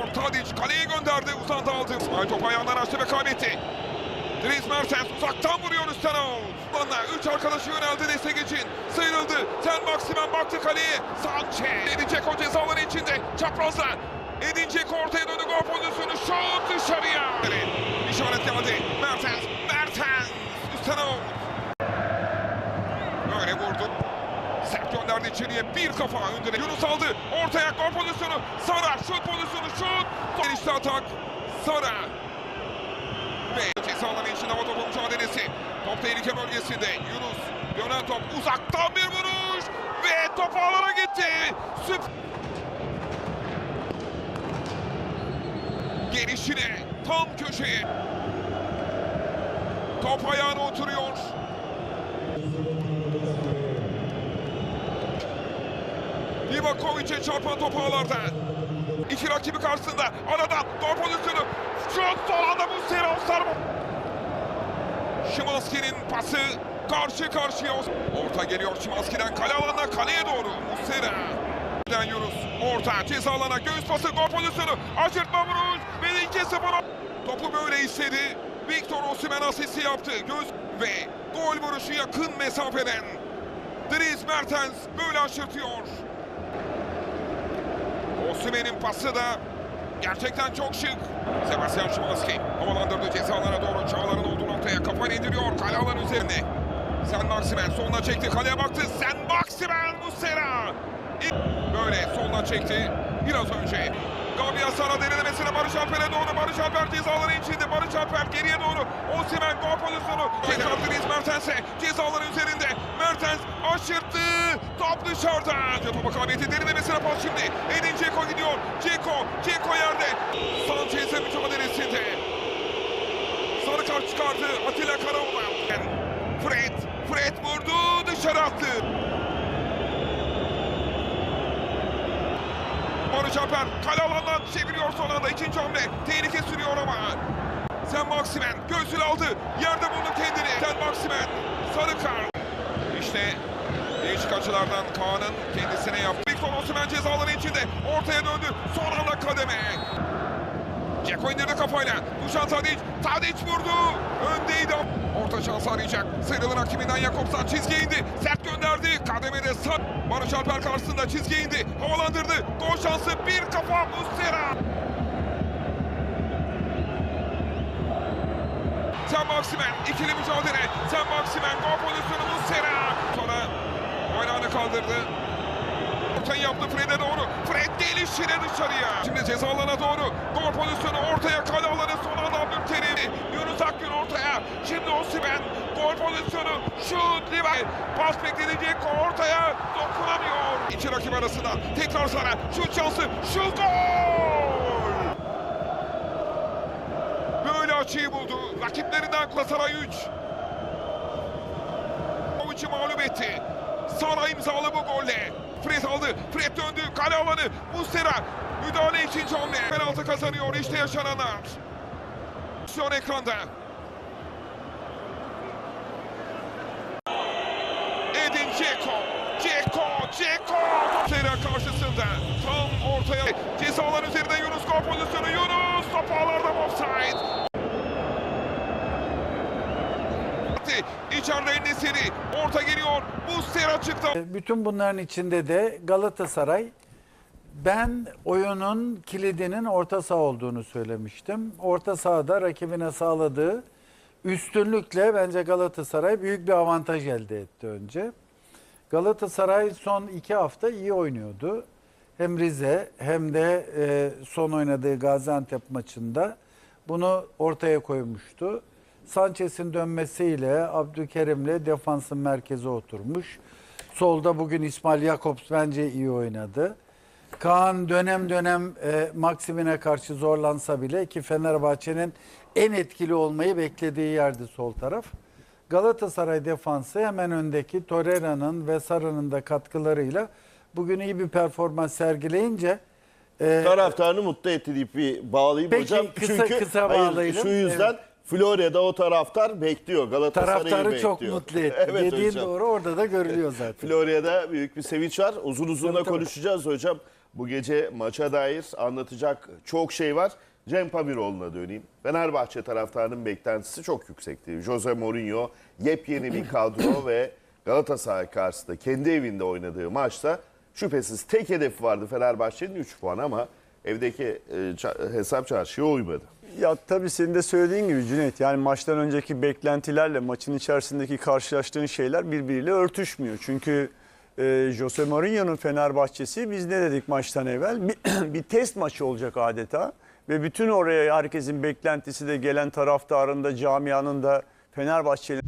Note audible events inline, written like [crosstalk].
Sürüyor. Tadic kaleye gönderdi. Uzandı aldı. İsmail top ayağından açtı ve kaybetti. Dries Mertens uzaktan vuruyor üstten out. Bana üç arkadaşı yöneldi destek için. Sıyrıldı. Sen Maximen baktı kaleye. Sanchez. Edecek o cezaların içinde. Çaprazda. Edin Dzeko ortaya döndü gol pozisyonu. Şut dışarıya. İşaret geldi. Mertens. Mertens. Üstten out. Böyle vurdu. Gönderdi içeriye. Bir kafa önüne. Yunus aldı. Ortaya gol pozisyonu. Sara. Şut pozisyonu. Şut. Gelişti atak. Sara. Ve ceza alanı için hava topu mücadelesi. Top tehlike bölgesinde. Yunus. Dönen top. Uzaktan bir vuruş. Ve top ağlara gitti. Süp. Gelişine. Tam köşeye. Top ayağına oturuyor. Livakovic'e çarpan top ağlarda. İki rakibi karşısında. Aradan gol pozisyonu. Şut son anda bu sera Ostar. Şimanski'nin pası karşı karşıya. Orta geliyor Şimanski'den kale alanına kaleye doğru. Muslera. Den Yunus. Orta ceza alana göğüs pası gol pozisyonu. Aşırtma vuruş. Ve 2-0. Topu böyle istedi. Victor Osimhen asisti yaptı. Göz ve gol vuruşu yakın mesafeden. Dries Mertens böyle aşırtıyor. Osimhen'in pası da gerçekten çok şık. Sebastian Szymanski havalandırdı cezalara doğru Çağlar'ın olduğu noktaya kafayla indiriyor kale alan üzerine. Sen Maximen soluna çekti kaleye baktı. Sen Maximen Muslera. Böyle soluna çekti biraz önce. Gabriel Sara derinlemesine Barış Alper'e doğru. Barış Alper cezaları içinde. Barış Alper geriye doğru. Osimhen gol pozisyonu. Tekrar Dries Mertens'e cezaları üzerinde. Mertens aşırttı. Top dışarıda. Topa kabiliyeti derinlemesine pas şimdi. Edin Dzeko gidiyor. Dzeko. Dzeko yerde. Sanchez'e mücadelesinde. Sarı kart çıkardı. Atilla Karaoğlan. Fred. Fred vurdu. Dışarı attı. Barış Alper kale alandan çeviriyor son anda ikinci hamle. Tehlike sürüyor ama. Sen Maximen göğsünü aldı. Yerde buldu kendini. Sen Maximen sarı kart. İşte değişik açılardan Kaan'ın kendisine yaptı. Victor Osimhen cezaları içinde. Ortaya döndü. Son anda kademe. Ceko indirdi kafayla. Dušan Tadic. Tadic vurdu. Öndeydi. Orta şans arayacak. Sıyrılır rakibinden Jakobsen çizgiye indi. Sert gönderdi. Kademede sat. Barış Alper karşısında çizgiye indi. Havalandırdı. Gol şansı. Bir kafa. Muslera. Sen Maximen. ikili mücadele. Sen Maximen. Gol pozisyonu Muslera. Sonra bayrağını kaldırdı. Ortayı yaptı Fred'e doğru. Fred gelişine dışarıya. Şimdi ceza alana doğru. Gol pozisyonu ortaya kale alanı son anda Abdülkerim. Yunus Akgün ortaya. Şimdi Osimhen. Gol pozisyonu. Şut. Liva. Pas bekleyecek ortaya. Dokunamıyor. İki rakip arasında. Tekrar sana. Şut şansı. Şut gol. Açıyı buldu. Rakiplerinden Galatasaray 3. Kovic'i mağlup etti. Sara imzalı bu golle. Fred aldı. Fred döndü. Kale alanı. Muslera. Müdahale ikinci hamle. Penaltı kazanıyor. İşte yaşananlar. An ekranda. Edin Dzeko. Dzeko. Dzeko. Muslera karşısında. Tam ortaya. Cezalar üzerinde Yunus gol pozisyonu. Yunus. Top ağlarda offside. İçeride Enesiri. Orta geliyor. Muslera çıktı. Bütün bunların içinde de Galatasaray ben oyunun kilidinin orta saha olduğunu söylemiştim. Orta sahada rakibine sağladığı üstünlükle bence Galatasaray büyük bir avantaj elde etti önce. Galatasaray son iki hafta iyi oynuyordu. Hem Rize hem de e, son oynadığı Gaziantep maçında bunu ortaya koymuştu. Sanchez'in dönmesiyle Abdülkerim'le defansın merkeze oturmuş. Solda bugün İsmail Jakobs bence iyi oynadı. Kaan dönem dönem e, Maksim'ine karşı zorlansa bile ki Fenerbahçe'nin en etkili olmayı beklediği yerdi sol taraf. Galatasaray defansı hemen öndeki Torreira'nın ve Sarı'nın da katkılarıyla bugün iyi bir performans sergileyince e, taraftarını mutlu etti deyip bir bağlayayım Peki, hocam. kısa- Çünkü kısa hayır, bağlayalım. şu yüzden Florya'da o taraftar bekliyor. Galatasaray'ı bekliyor. Taraftarı çok mutlu etti. [laughs] Evet Dediğin hocam. doğru orada da görülüyor zaten. [laughs] Florya'da büyük bir sevinç var. Uzun uzun da konuşacağız hocam. Bu gece maça dair anlatacak çok şey var. Cem Pamiroğlu'na döneyim. Fenerbahçe taraftarının beklentisi çok yüksekti. Jose Mourinho yepyeni bir kadro ve Galatasaray karşısında kendi evinde oynadığı maçta şüphesiz tek hedefi vardı Fenerbahçe'nin 3 puan ama evdeki e, hesap çarşıya uymadı. Ya tabii senin de söylediğin gibi Cüneyt yani maçtan önceki beklentilerle maçın içerisindeki karşılaştığın şeyler birbiriyle örtüşmüyor. Çünkü e, Jose Mourinho'nun Fenerbahçesi biz ne dedik maçtan evvel bir, [clears throat] bir test maçı olacak adeta ve bütün oraya herkesin beklentisi de gelen taraftarın da camianın da Fenerbahçeli